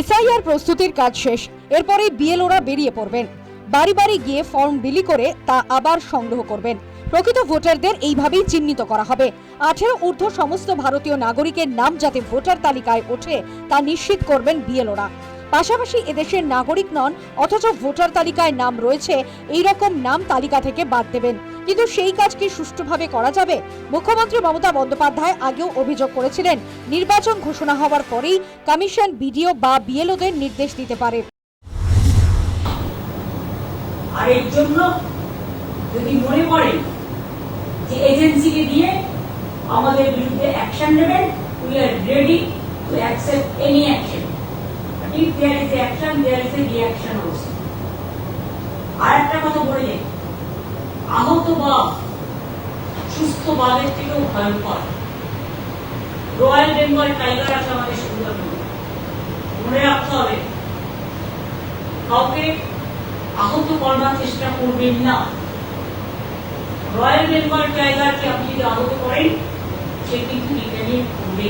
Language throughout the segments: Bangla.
এসআইআর প্রস্তুতির কাজ শেষ। এরপরে বিএলওরা বেরিয়ে পড়বেন। বাড়ি বাড়ি গিয়ে ফর্ম বিলি করে তা আবার সংগ্রহ করবেন। প্রকৃত ভোটারদের এইভাবেই চিহ্নিত করা হবে। আঠেরো ঊর্ধ্ব সমস্ত ভারতীয় নাগরিকের নাম যাতে ভোটার তালিকায় ওঠে তা নিশ্চিত করবেন বিএলওরা। পাশাপাশি এদেশের নাগরিক নন, অথচ ভোটার তালিকায় নাম রয়েছে এই রকম নাম তালিকা থেকে বাদ দেবেন। কিন্তু সেই কাজ কি সুষ্ঠুভাবে করা যাবে? মুখ্যমন্ত্রী মমতা বন্দ্যোপাধ্যায় আগেও অভিযোগ করেছিলেন, নির্বাচন ঘোষণা হওয়ার পরেই কমিশন বিডিও বা বিএলওদের নির্দেশ দিতে পারে। আর এর জন্য যদি মনে করেন যে এজেন্সিকে দিয়ে আমাদের বিরুদ্ধে অ্যাকশন নেবেন we are ready to accept any action if there is action there is a reaction also আর কথা বলে যাই। আহত বা সুস্থ বাদের থেকেও ভয়ঙ্কর। রয়্যাল বেঙ্গল টাইগার আছে আমাদের সুন্দরবনে। মনে রাখতে হবে, কাউকে আহত করবার চেষ্টা করবেন না। রয়্যাল বেঙ্গল টাইগারকে আপনি যদি আহত করেন, সে কিন্তু রিটার্নিং করবে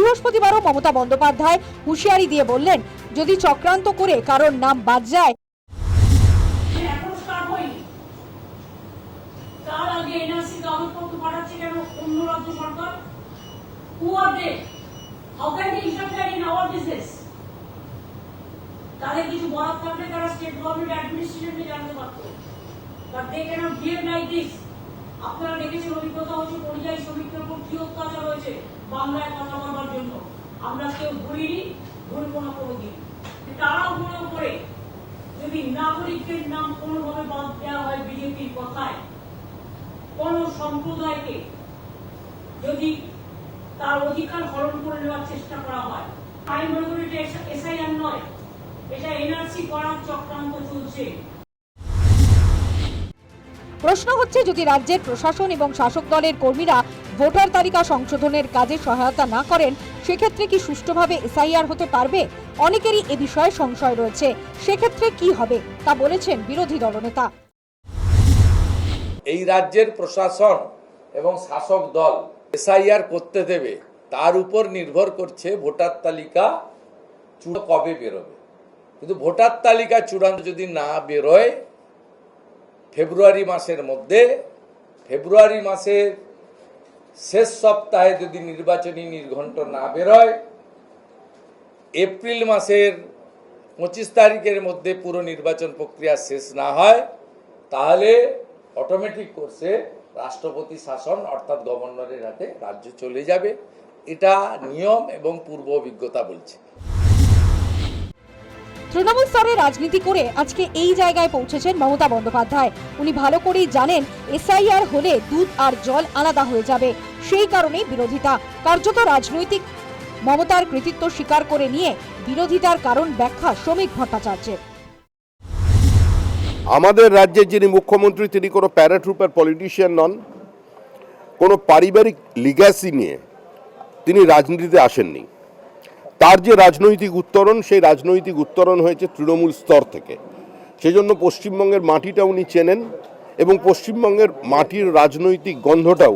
বৃহস্পতিবারও মমতা বন্দ্যোপাধ্যায় হুঁশিয়ারি দিয়ে বললেন, যদি চক্রান্ত করে কারোর নাম বাদ যায়। আপনারা দেখেছেন অভিজ্ঞতা হচ্ছে, পরিযায়ী শ্রমিকদের উপর কি অত্যাচার হয়েছে। বাংলায় কথা আমরা কেউ ভুলিনি ভুলবো না কোনোদিন। তাড়াহুড়ো করে যদি নাগরিকদের নাম কোনোভাবে বাদ দেওয়া হয় বিজেপির কথায়, কোন সম্প্রদায়কে যদি তার অধিকার হরণ করে নেওয়ার চেষ্টা করা হয়, আমি মনে করি এসআইআর নয়, এটা এনআরসি করার চক্রান্ত চলছে। প্রশ্ন হচ্ছে, যদি রাজ্যের প্রশাসন এবং শাসক দলের কর্মীরা ভোটার তালিকা সংশোধনের কাজে সহায়তা না করেন সেক্ষেত্রে কি সুষ্ঠুভাবে এসআইআর হতে পারবে? অনেকেরই এ বিষয়ে সংশয় রয়েছে। সেক্ষেত্রে কি হবে? তা বলেছেন বিরোধী দলনেতা। এই রাজ্যের প্রশাসন এবং শাসক দল এসআইআর করতে দেবে, তার উপর নির্ভর করছে ভোটার তালিকা চূড়া কবে বেরোবে। কিন্তু ভোটার তালিকা চূড়ান্ত যদি না বেরোয়, ফেব্রুয়ারি মাসের মধ্যে, ফেব্রুয়ারি মাসের শেষ সপ্তাহে যদি নির্বাচনী নির্ঘণ্ট না বেরোয়, এপ্রিল মাসের পঁচিশ তারিখের মধ্যে পুরো নির্বাচন প্রক্রিয়া শেষ না হয়, তাহলে অটোমেটিক কোর্সে রাষ্ট্রপতি শাসন অর্থাৎ গভর্নরের হাতে রাজ্য চলে যাবে। এটা নিয়ম এবং পূর্ব অভিজ্ঞতা বলছে। তৃণমূল স্তরে রাজনীতি করে আজকে এই জায়গায় পৌঁছেছেন মমতা বন্দ্যোপাধ্যায়। উনি ভালো করেই জানেন, এসআইআর হলে দুধ আর জল আলাদা হয়ে যাবে। সেই কারণেই বিরোধিতা। কার্যত রাজনৈতিক মমতার কৃতিত্ব স্বীকার করে নিয়ে বিরোধিতার কারণ ব্যাখ্যা শ্রমিক ভট্টাচার্যের। আমাদের রাজ্যের যিনি মুখ্যমন্ত্রী, তিনি কোনো প্যারাট্রুপার পলিটিশিয়ান নন, কোনো পারিবারিক লিগ্যাসি নিয়ে তিনি রাজনীতিতে আসেননি। তার যে রাজনৈতিক উত্তরণ, সেই রাজনৈতিক উত্তরণ হয়েছে তৃণমূল স্তর থেকে। সেজন্য পশ্চিমবঙ্গের মাটিটা উনি চেনেন এবং পশ্চিমবঙ্গের মাটির রাজনৈতিক গন্ধটাও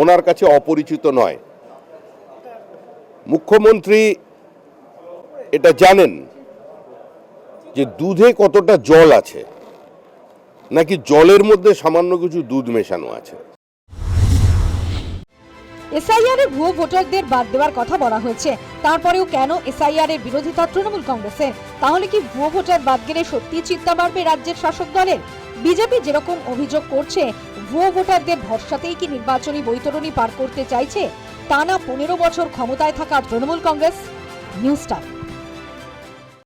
ওনার কাছে অপরিচিত নয়। মুখ্যমন্ত্রী এটা জানেন যে দুধে কতটা জল আছে, নাকি জলের মধ্যে সামান্য কিছু দুধ মেশানো আছে। এসআইআর এর ভুয়ো ভোটারদের বাদ দেওয়ার কথা বলা হয়েছে। তারপরেও কেন এসআইআর এর বিরোধিতা তৃণমূল কংগ্রেসের তাহলে কি ভুয়ো ভোটার বাদ গেলে সত্যি চিন্তা বাড়বে রাজ্যের শাসক দলের? বিজেপি যেরকম অভিযোগ করছে, ভুয়ো ভোটারদের ভরসাতেই কি নির্বাচনী বৈতরণী পার করতে চাইছে? টানা পনেরো বছর ক্ষমতায় থাকা তৃণমূল কংগ্রেস, নিউজ টাইম।